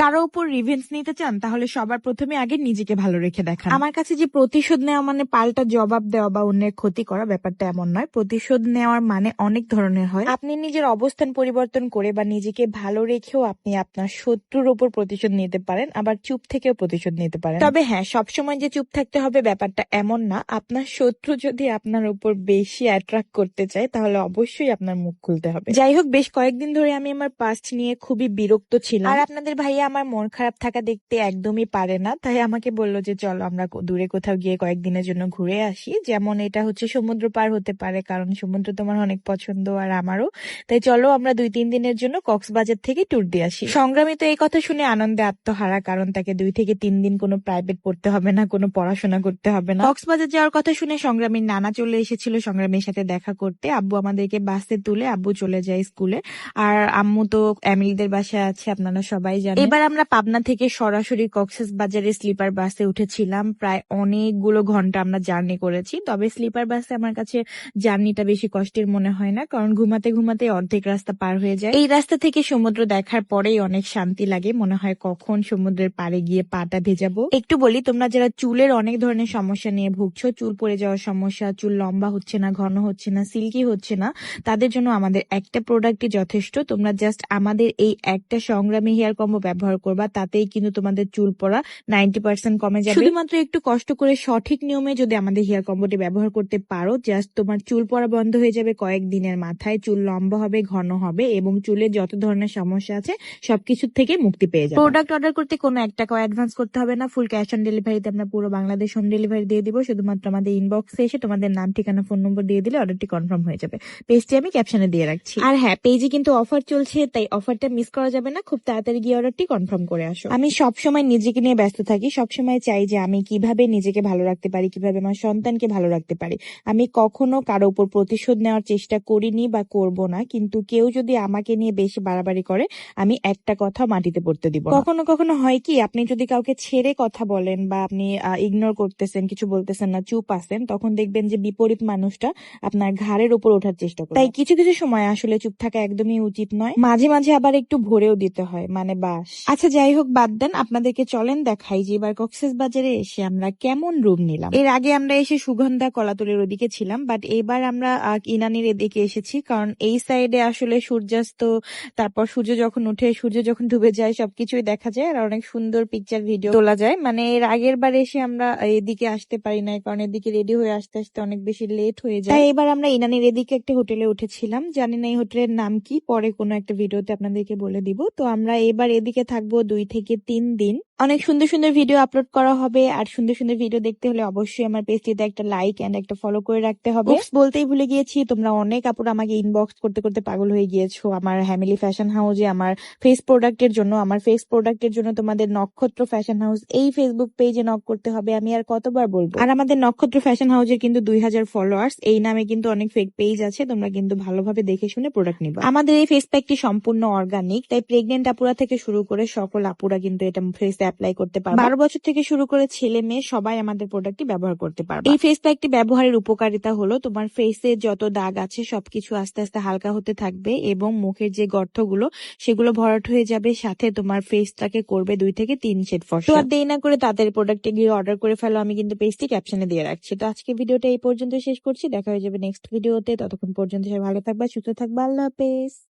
কারও উপর রিভেন্স নিতে চান তাহলে সবার প্রথমে আগে নিজেকে ভালো রেখে দেখান। আমার কাছে যে প্রতিশোধ নেওয়া মানে পাল্টা জবাব দেওয়া বা অন্যের ক্ষতি করা ব্যাপারটা এমন নয়। প্রতিশোধ নেওয়ার মানে অনেক ধরনের হয়। আপনি নিজের অবস্থান পরিবর্তন করে বা নিজেকে ভালো রেখেও আপনি আপনার শত্রুর উপর প্রতিশোধ নিতে পারেন আবার চুপ থেকেও প্রতিশোধ নিতে পারেন। তবে হ্যাঁ সবসময় যে চুপ থাকতে হবে ব্যাপারটা এমন না। আপনার শত্রু যদি আপনার উপর বেশি অ্যাট্রাক্ট করতে চায় তাহলে অবশ্যই আপনার মুখ খুলতে হবে। যাই হোক বেশ কয়েকদিন ধরে আমি আমার পাস্ট নিয়ে খুবই বিরক্ত ছিলাম। আর আপনাদের ভাইয়া আমার মন খারাপ থাকা দেখতে একদমই পারে না। তাই আমাকে বলল যে, চলো আমরা দূরে কোথাও গিয়ে কয়েকদিনের জন্য ঘুরে আসি। যেমন এটা হচ্ছে সমুদ্র পার হতে পারে, কারণ সমুদ্র তোমার অনেক পছন্দ আর আমারও। তাই চলো আমরা দুই তিন দিনের জন্য কক্সবাজার থেকে ট্যুর দিয়ে আসি। সংগ্রামী তো এই কথা শুনে আনন্দে আত্মহারা, কারণ তাকে দুই থেকে তিন দিন কোনো প্রাইভেট পড়তে হবে না, কোনো পড়াশোনা করতে হবে না। কক্সবাজার যাওয়ার কথা শুনে সংগ্রামীর নানা চলে এসেছিল সংগ্রামীর সাথে দেখা করতে। আব্বু আমাদেরকে বাসে তুলে আব্বু চলে যায় স্কুলে। আর আম্মু তো এমিলিদের বাসায় আছে, আপনারা সবাই জানেন। এবার আমরা পাবনা থেকে সরাসরি কক্সেস বাজারে স্লিপার বাসে উঠেছিলাম। প্রায় অনেকগুলো ঘণ্টা আমরা জার্নি করেছি। তবে স্লিপার বাসে আমার কাছে জার্নিটা বেশি কষ্টের মনে হয় না, কারণ ঘুমাতে ঘুমাতে অর্ধেক রাস্তা পার হয়ে যায়। এই রাস্তা থেকে সমুদ্র দেখার পরেই অনেক শান্তি লাগে। মনে হয় কখন সমুদ্রের পাড়ে গিয়ে পাটা ভেজাবো। একটু বলি, তোমরা যারা চুলের অনেক ধরনের সমস্যা নিয়ে ভুগছো, চুল পড়ে যাওয়ার সমস্যা, চুল লম্বা হচ্ছে না, ঘন হচ্ছে না, সিল্কি হচ্ছে না, তাদের জন্য আমাদের একটা প্রোডাক্টই যথেষ্ট। তোমরা জাস্ট আমাদের এই একটা সংগ্রামী হেয়ার কম্বো ব্যবহার করবা তাতেই কিন্তু তোমাদের চুল পড়া নাইনটি পার্সেন্ট কমে যাবে। শুধুমাত্র একটু কষ্ট করে সঠিক নিয়মে যদি আমাদের হেয়ার কম্বোটি ব্যবহার করতে পারো জাস্ট তোমার চুল পড়া বন্ধ হয়ে যাবে কয়েক দিনের মাথায় চুল লম্বা হবে ঘন হবে এবং চুলের যত ধরনের সমস্যা আছে সবকিছুর থেকে মুক্তি পেয়ে যাবে। প্রোডাক্ট অর্ডার করতে কোনো এক টাকাও অ্যাডভান্স করতে হবে না ফুল ক্যাশ অন ডেলিভারিতে আমরা পুরো বাংলাদেশ হোম ডেলিভারি দিয়ে দিব শুধুমাত্র আমাদের ইনবক্সে এসে তোমাদের নাম ঠিকানা ফোন নম্বর দিয়ে দিলে অর্ডারটি কনফার্ম হয়ে যাবে। পেজটি আমি ক্যাপশনে দিয়ে রাখছি। আর হ্যাঁ পেজে কিন্তু অফার চলছে তাই অফারটা মিস করা যাবে না খুব তাড়াতাড়ি গিয়ে অর্ডারটি কনফার্ম করে আসো। আমি সবসময় নিজেকে নিয়ে ব্যস্ত থাকি সবসময় চাই যে আমি কীভাবে নিজেকে ভালো রাখতে পারি কীভাবে আমার সন্তানকে ভালো রাখতে পারি। আমি কখনো কারও উপর প্রতিশোধ নেওয়ার চেষ্টা করিনি বা করব না কিন্তু কেউ যদি আমাকে নিয়ে বেশি বাড়াবাড়ি করে আমি একটা কথা মাটিতে পড়তে দিব কখনো কখনো হয় কি আপনি যদি কাউকে ছেড়ে কথা বলেন বা আপনি ইগনোর করতেছেন কিছু বলতেছেন না চুপ আছেন তখন দেখবেন যে বিপরীত মানুষটা আপনার ঘাড়ের উপর ওঠার চেষ্টা করে তাই কিছু কিছু সময় আসলে চুপ থাকা একদমই উচিত নয়। মাঝে মাঝে আবার একটু ভরেও দিতে হয় মানে বাস। আচ্ছা যাই হোক, বাদ দেন, আপনাদেরকে চলেন দেখাই যে এবার কক্সেস বাজারে এসে আমরা কেমন রুম নিলাম। এর আগে আমরা এসে সুগন্ধা কলাতলের ওদিকে ছিলাম বাট এবার আমরা ইনানির এদিকে এসেছি, কারণ এই সাইডে আসলে সূর্যাস্ত, তারপর সূর্য যখন উঠে, সূর্য যখন ডুবে যায়, সবকিছুই দেখা যায়, আর অনেক সুন্দর পিকচার ভিডিও তোলা যায়। মানে এর আগের বার এসে আমরা এদিকে আসতে পারি না কারণ এদিকে রেডি হয়ে আসতে আসতে অনেক বেশি লেট হয়ে যায়। তাই এবার আমরা ইনানির এদিকে একটা হোটেলে উঠেছিলাম। জানি না এই হোটেলের নাম কি, পরে কোনো একটা ভিডিওতে আপনাদেরকে বলে দিব। তো আমরা এবার এদিকে থাকব দুই থেকে তিন দিন। অনেক সুন্দর সুন্দর ভিডিও আপলোড করা হবে, আর সুন্দর সুন্দর ভিডিও দেখতে হলে অবশ্যই আমার পেজটিতে একটা লাইক এন্ড একটা ফলো করে রাখতে হবে। বলতেই ভুলে গিয়েছি, তোমরা অনেক আপুরা আমাকে ইনবক্স করতে করতে পাগল হয়ে গিয়েছো। আমার হ্যামিলি ফ্যাশন হাউসে আমার ফেস প্রোডাক্টের জন্য, আমার ফেস প্রোডাক্টের জন্য তোমাদের নক্ষত্র ফ্যাশন হাউস এই ফেসবুক পেজে নক করতে হবে, আমি আর কতবার বলব? আর আমাদের নক্ষত্র ফ্যাশন হাউসের কিন্তু দুই হাজার ফলোয়ার্স এই নামে কিন্তু অনেক ফেক পেজ আছে, তোমরা কিন্তু ভালোভাবে দেখে শুনে প্রোডাক্ট নিবা। আমাদের এই ফেস প্যাকটি সম্পূর্ণ অর্গানিক তাই প্রেগনেন্ট আপুরা থেকে শুরু করে সকল আপুরা কিন্তু এটা ফেসে অ্যাপ্লাই করতে পারবে। বারো বছর থেকে শুরু করে ছেলে মেয়ে সবাই আমাদের প্রোডাক্টটি ব্যবহার করতে পারবে। এই ফেস প্যাকটি ব্যবহারের উপকারিতা হলো তোমার ফেসে যত দাগ আছে সবকিছু আস্তে আস্তে হালকা হতে থাকবে এবং মুখের যে গর্তগুলো, সেগুলো ভরাট হয়ে যাবে, সাথে তোমার ফেসটাকে করবে দুই থেকে তিন শেড ফর্সা তো আর দেরি না করে তাদের প্রোডাক্টে গিয়ে অর্ডার করে ফেলো, আমি কিন্তু পেজটি ক্যাপশনে দিয়ে রাখছি। তো আজকে ভিডিওটা এই পর্যন্ত শেষ করছি, দেখা হয়ে যাবে নেক্সট ভিডিওতে ততক্ষণ পর্যন্ত সবাই ভালো থাকবা, সুস্থ থাকবা, আল্লাহ হাফেজ।